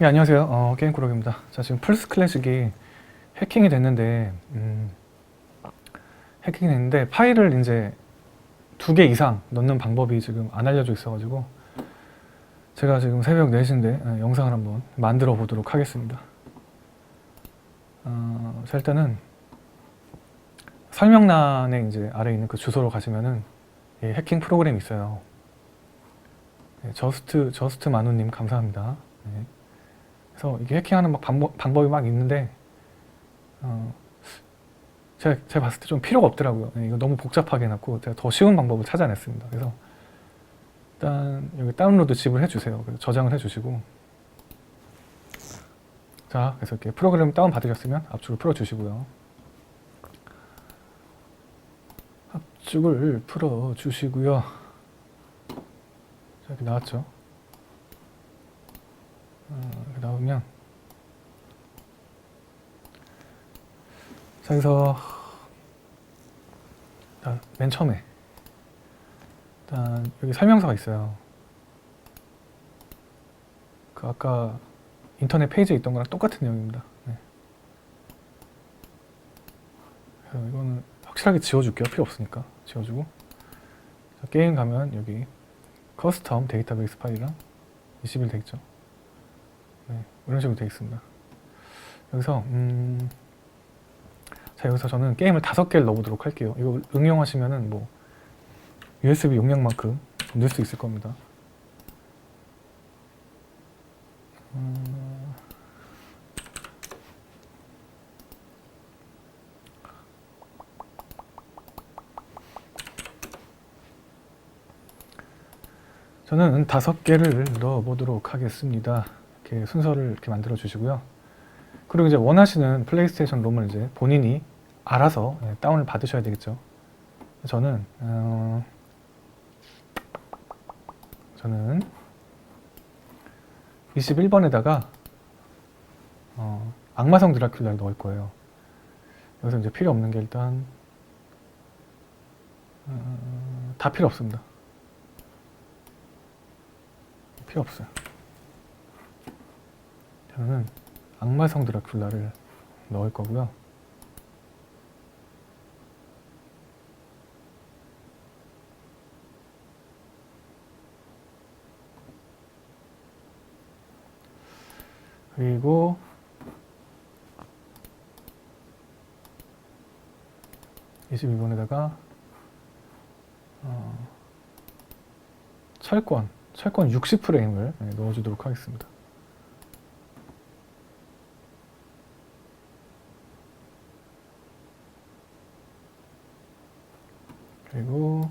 네, 안녕하세요. 어, 게임꾸러기입니다. 자, 지금 플스 클래식이 해킹이 됐는데, 음, 해킹이 됐는데, 파일을 이제 두 개 이상 넣는 방법이 지금 안 알려져 있어가지고, 제가 지금 새벽 4시인데, 어, 영상을 한번 만들어 보도록 하겠습니다. 어, 자, 일단은, 설명란에 이제 아래 있는 그 주소로 가시면은, 이 해킹 프로그램이 있어요. 네, 저스트, 저스트 마누님 감사합니다. 네. 그래서 이게 해킹하는 막 방법, 방법이 막 있는데 어, 제가, 제가 봤을 때 좀 필요가 없더라고요. 네, 이거 너무 복잡하게 해놨고 제가 더 쉬운 방법을 찾아냈습니다. 그래서 일단 여기 다운로드 지불해 주세요. 그래서 저장을 해주시고 자 그래서 이렇게 프로그램 다운 받으셨으면 압축을 풀어 주시고요. 압축을 풀어 주시고요. 자, 이렇게 나왔죠. 나오면 자 여기서 일단 맨 처음에 일단 여기 설명서가 있어요. 그 아까 인터넷 페이지에 있던 거랑 똑같은 내용입니다. 네. 그래서 이거는 확실하게 지워줄게요. 필요 없으니까 지워주고 자, 게임 가면 여기 커스텀 데이터베이스 파일이랑 20일 되겠죠. 네, 이런 식으로 되어 있습니다. 여기서 음, 자 여기서 저는 게임을 다섯 개를 넣어보도록 할게요. 이거 응용하시면은 뭐 USB 용량만큼 넣을 수 있을 겁니다. 음, 저는 다섯 개를 넣어보도록 하겠습니다. 이렇게 순서를 이렇게 만들어 주시고요. 그리고 이제 원하시는 플레이스테이션 롬을 이제 본인이 알아서 예, 다운을 받으셔야 되겠죠. 저는 어, 저는 21번에다가 어, 악마성 드라큘라를 넣을 거예요. 여기서 이제 필요 없는 게 일단 어, 다 필요 없습니다. 필요 없어요. 저는 악마성 드라큘라를 넣을 거고요. 그리고 이십 이 번에다가 어, 철권, 철권 60프레임을 네, 넣어주도록 하겠습니다. 그리고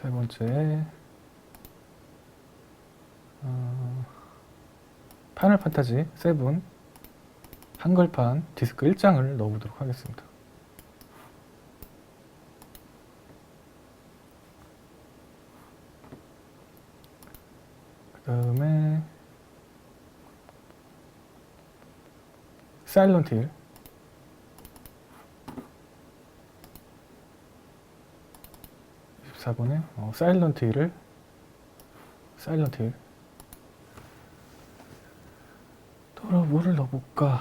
세 번째. 어, 파이널 판타지 7 한글판 디스크 1장을 넣어보도록 하겠습니다. 그 다음에 사일런트 힐 24번에 어, 사일런트 힐을 사일런트 힐. 또 뭐를 넣어볼까?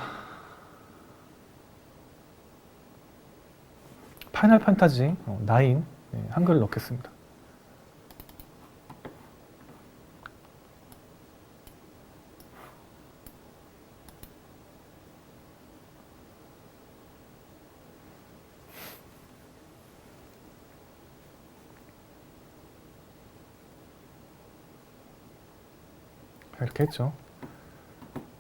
파이널 판타지 어, 9 네, 한글을 넣겠습니다 자, 이렇게 했죠.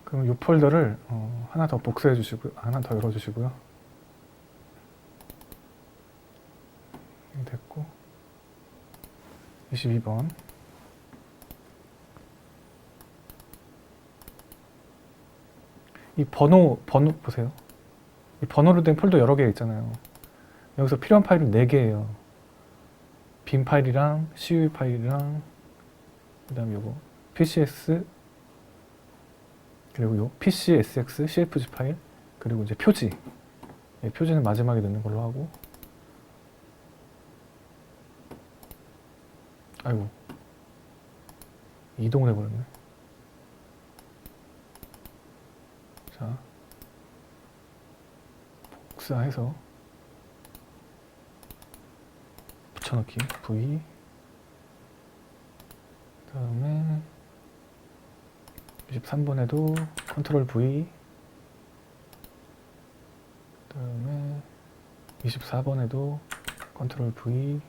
그럼 이 폴더를 어, 하나 더 복사해 주시고요. 하나 더 열어 주시고요. 됐고 22번. 이 번호 번호 보세요. 이 번호로 된 폴더 여러 개 있잖아요. 여기서 필요한 파일은 4개예요. 빈 파일이랑 CUV 파일이랑 그 다음에 요거 PCS 그리고 요 PCSX CFG 파일 그리고 이제 표지. 예, 표지는 마지막에 넣는 걸로 하고. 아이고. 이동을 해버렸네. 자, 복사해서 붙여넣기. V. 그 다음에 23번에도 컨트롤 V 그 다음에 24번에도 컨트롤 V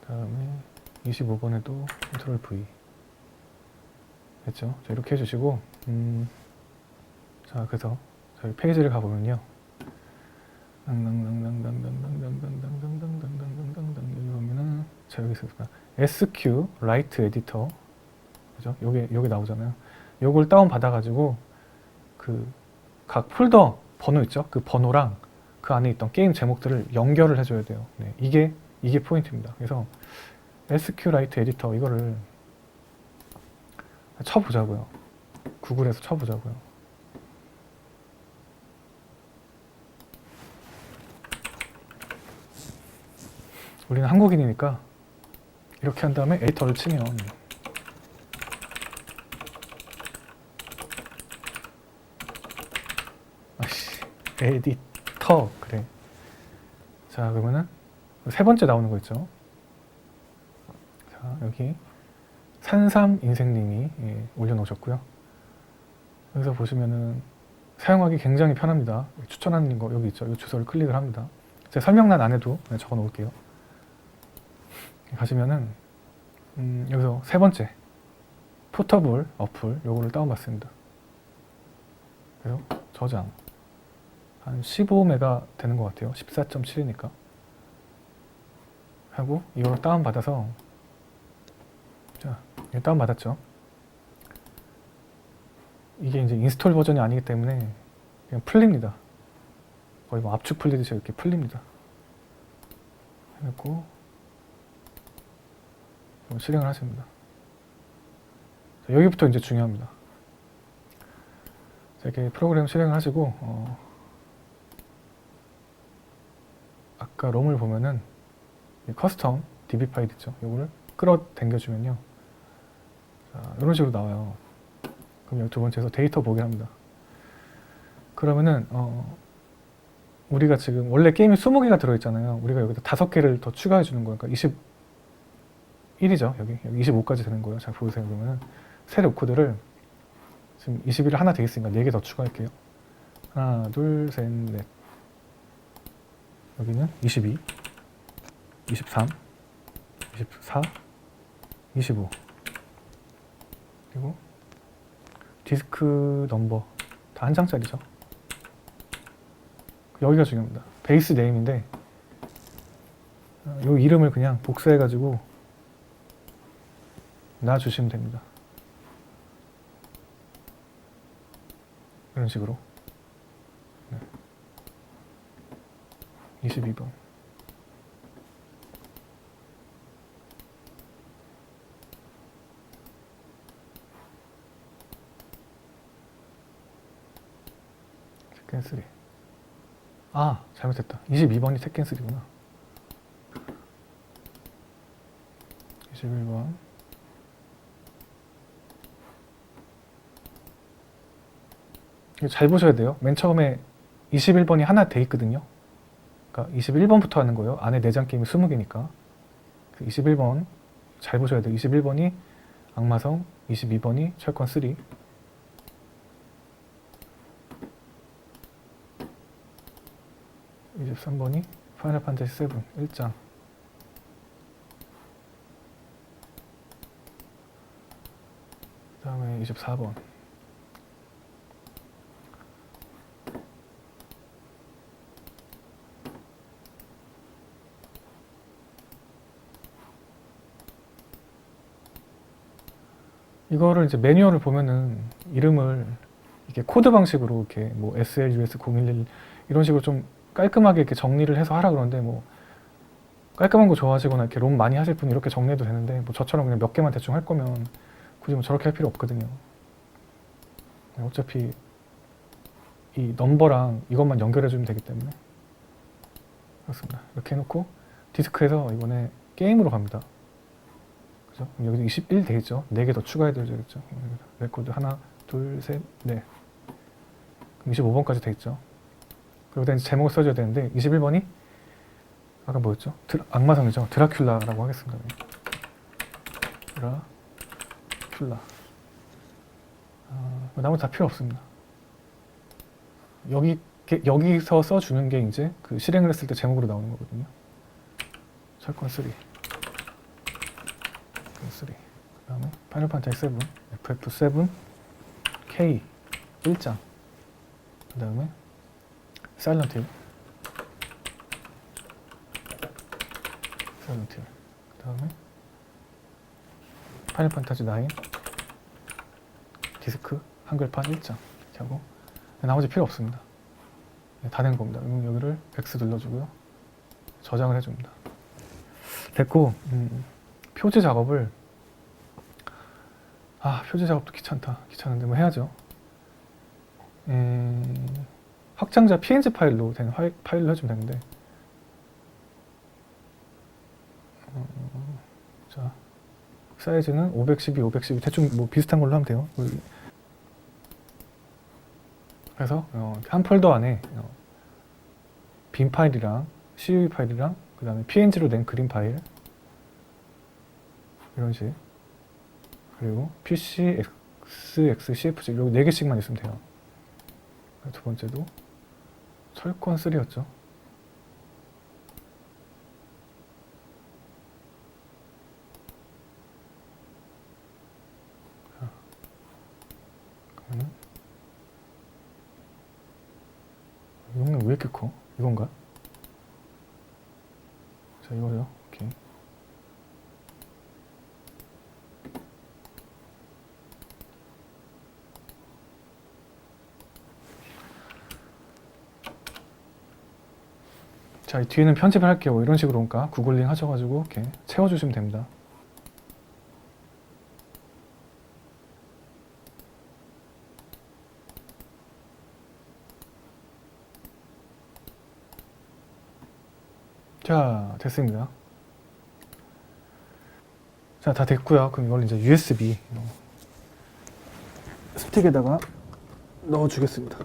그 다음에 25번에도 컨트롤 V 됐죠? 자, 이렇게 해주시고 음, 자 그래서 저희 페이지를 가보면요 여기 보면은 자 여기서 SQ 라이트 에디터 그죠? 요게 요게 나오잖아요 요걸 다운 받아가지고 그 각 폴더 번호 있죠? 그 번호랑 그 안에 있던 게임 제목들을 연결을 해줘야 돼요 네, 이게 이게 포인트입니다 그래서 SQLite 에디터 이거를 쳐보자고요. 구글에서 쳐보자고요. 우리는 한국인이니까 이렇게 한 다음에 에디터를 치면 아씨 에디터 그래. 자 그러면은 세 번째 나오는 거 있죠. 자, 여기 산삼 인생님이 예, 올려놓으셨고요. 여기서 보시면은 사용하기 굉장히 편합니다. 추천하는 거 여기 있죠. 이 주소를 클릭을 합니다. 제가 설명란 안에도 네, 적어 놓을게요. 가시면은 음, 여기서 세 번째 포터블 어플 요거를 다운받습니다. 그래서 저장 한 15메가 되는 것 같아요. 14.7이니까 하고 이걸 다운받아서 자, 이거 다운받았죠. 이게 이제 인스톨 버전이 아니기 때문에 그냥 풀립니다. 거의 뭐 압축 풀리듯이 이렇게 풀립니다. 해놓고 실행을 하십니다. 자, 여기부터 이제 중요합니다. 자, 이렇게 프로그램 실행을 하시고 어, 아까 롬을 보면은 이 커스텀 DB 파일 있죠. 요거를 끌어당겨주면요. 자, 이런 식으로 나와요. 그럼 여기 두 번째에서 데이터 보기 합니다. 그러면은 어, 우리가 지금 원래 게임이 20개가 들어있잖아요. 우리가 여기다 다섯 개를 더 추가해 주는 거예요. 그러니까 21이죠. 여기, 여기 25까지 되는 거예요. 자 보세요. 그러면은 새 랩코드를 지금 21을 하나 돼 있으니까 4개 더 추가할게요. 하나, 둘, 셋, 넷. 여기는 22, 23, 24, 25 그리고 디스크 넘버 다 한 장짜리죠. 여기가 중요합니다. 베이스 네임인데 어, 이 이름을 그냥 복사해 가지고 놔주시면 됩니다. 이런 식으로 22번 테켄 3. 아, 잘못했다. 22번이 테켄 3구나. 21번. 이거 잘 보셔야 돼요. 맨 처음에 21번이 하나 돼 있거든요. 그러니까 21번부터 하는 거예요. 안에 내장 게임이 20개니까. 21번 잘 보셔야 돼요. 21번이 악마성, 22번이 철권 3, 23번이 파이널 판타지 7 1장 그 다음에 24번 이거를 이제 매뉴얼을 보면은 이름을 이렇게 코드 방식으로 이렇게 뭐 SLUS 011 이런 식으로 좀 깔끔하게 이렇게 정리를 해서 하라 그러는데 뭐 깔끔한 거 좋아하시거나 이렇게 롬 많이 하실 분 이렇게 정리해도 되는데 뭐 저처럼 그냥 몇 개만 대충 할 거면 굳이 뭐 저렇게 할 필요 없거든요. 어차피 이 넘버랑 이것만 연결해 주면 되기 때문에 그렇습니다. 이렇게 해놓고 디스크에서 이번에 게임으로 갑니다. 그죠? 여기도 21 되겠죠? 4개 더 추가해 드려야겠죠? 레코드 하나, 둘, 셋, 넷. 그럼 25번까지 돼 있죠. 그리고 이제 제목을 써줘야 되는데 21번이 아까 뭐였죠? 드, 악마성이죠. 드라큘라라고 하겠습니다. 드라큘라. 아, 나머지 다 필요 없습니다. 여기 게- 여기서 써주는 게 이제 그 실행을 했을 때 제목으로 나오는 거거든요. 철권 3. 3. 그 다음에 파이널 판타지 7, FF7, K 1장. 그 다음에 사일런트 힐. 사일런트 힐. 그 다음에 파이널 판타지 9 디스크 한글판 1장 이렇게 하고 나머지 필요 없습니다. 다 된 겁니다. 여기를 X 눌러주고요. 저장을 해줍니다. 됐고 음, 표지 작업을 아 표지 작업도 귀찮다. 귀찮은데 뭐 해야죠. 음, 확장자 PNG 파일로 된 화- 파일로 해주면 되는데 어, 자 사이즈는 512, 512 대충 뭐 비슷한 걸로 하면 돼요. 그- 그래서 어, 한 폴더 안에 어, 빈 파일이랑 CUV 파일이랑 그 다음에 PNG로 낸 그림 파일 이런 식 그리고 PC, XX, CFG 이렇게 네 개씩만 있으면 돼요. 두 번째도 철권 3였죠. 그러면 용량 왜 이렇게 커? 이건가? 자 이거요. 오케이. 자, 이 뒤에는 편집을 할게요. 뭐 이런 식으로 그러니까 구글링 하셔가지고 이렇게 채워주시면 됩니다. 자, 됐습니다. 자, 다 됐고요. 그럼 이걸 이제 USB 어, 스틱에다가 넣어주겠습니다.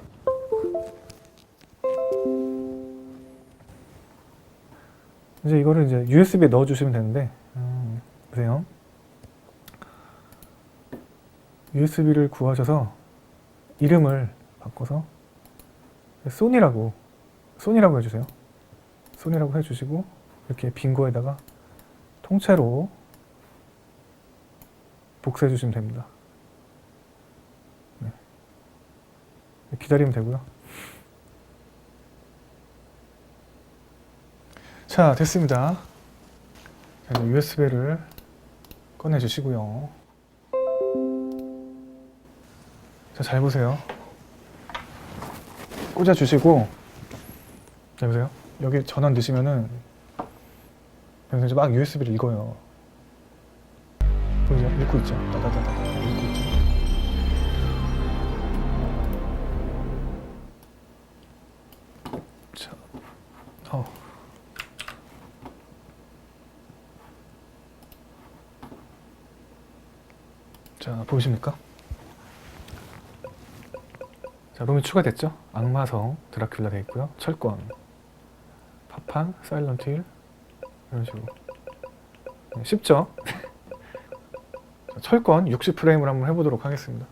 이제 이거를 이제 USB에 넣어 주시면 되는데, 음, 보세요. USB를 구하셔서 이름을 바꿔서 소니라고 소니라고 해주세요. 소니라고 해주시고 이렇게 빈 거에다가 통째로 복사해 주시면 됩니다. 네. 기다리면 되고요. 자, 됐습니다. 자, 이제 USB를 꺼내 주시고요. 자, 잘 보세요. 꽂아 주시고, 자, 보세요. 여기 전원 넣으시면은, 여기서 이제 막 USB를 읽어요. 보이죠? 읽고 있죠? 따다다다다 읽고 있죠? 자, 어. 자, 보이십니까? 자, 롬이 추가됐죠? 악마성, 드라큘라 되어 있고요. 철권, 파판, 사일런트 힐 이런 식으로 네, 쉽죠? 자, 철권 60프레임을 한번 해보도록 하겠습니다.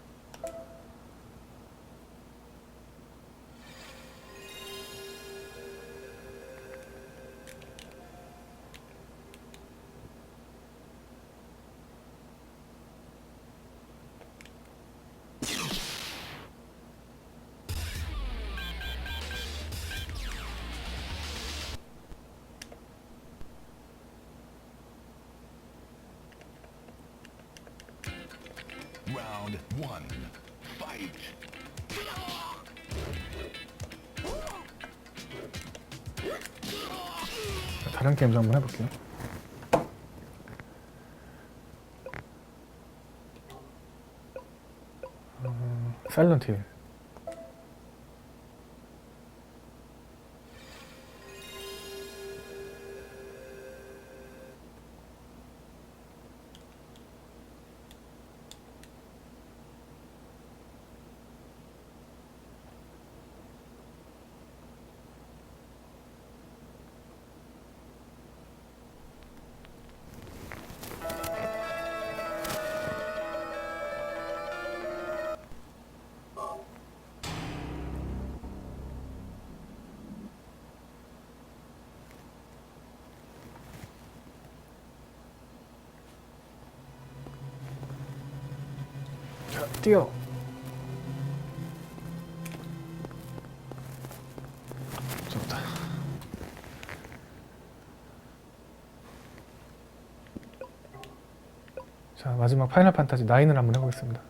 Round one. Fight. 자, 다른 게임도 한번 해볼게요. 음, 사일런트 힐. 자, 뛰어. 좋다. 자, 마지막 파이널 판타지 9을 한번 해보겠습니다.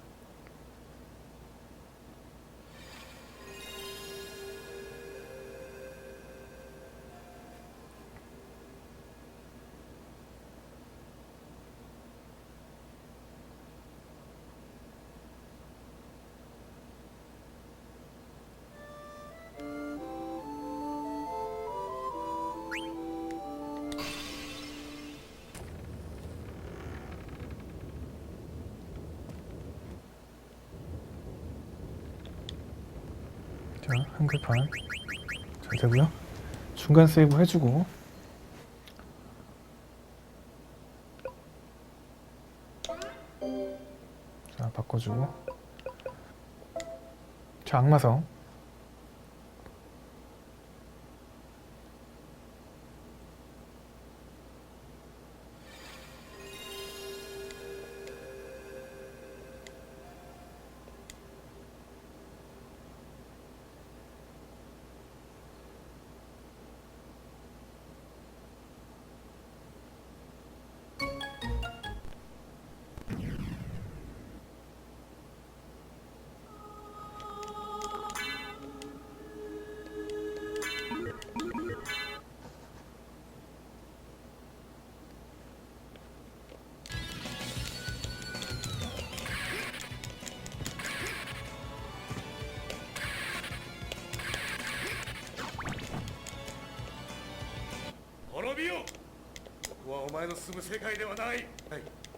자, 한글판. 잘 되고요. 중간 세이브 해주고. 자, 바꿔주고. 자, 악마성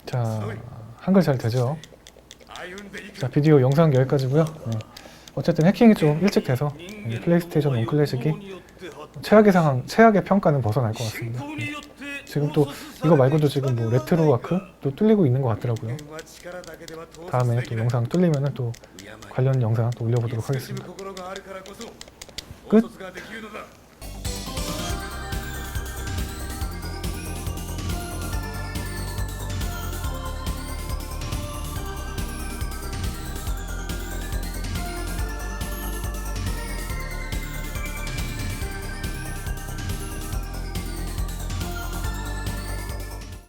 자, 한글 잘 되죠? 자, 비디오 영상 여기까지고요. 네. 어쨌든 해킹이 좀 일찍 돼서 네, 플레이스테이션 원 클래식이 최악의 상황, 최악의 평가는 벗어날 것 같습니다. 네. 지금 또 이거 말고도 지금 뭐 레트로 또 뚫리고 있는 것 같더라고요. 다음에 또 영상 뚫리면은 또 관련 영상 또 올려보도록 하겠습니다. 끝.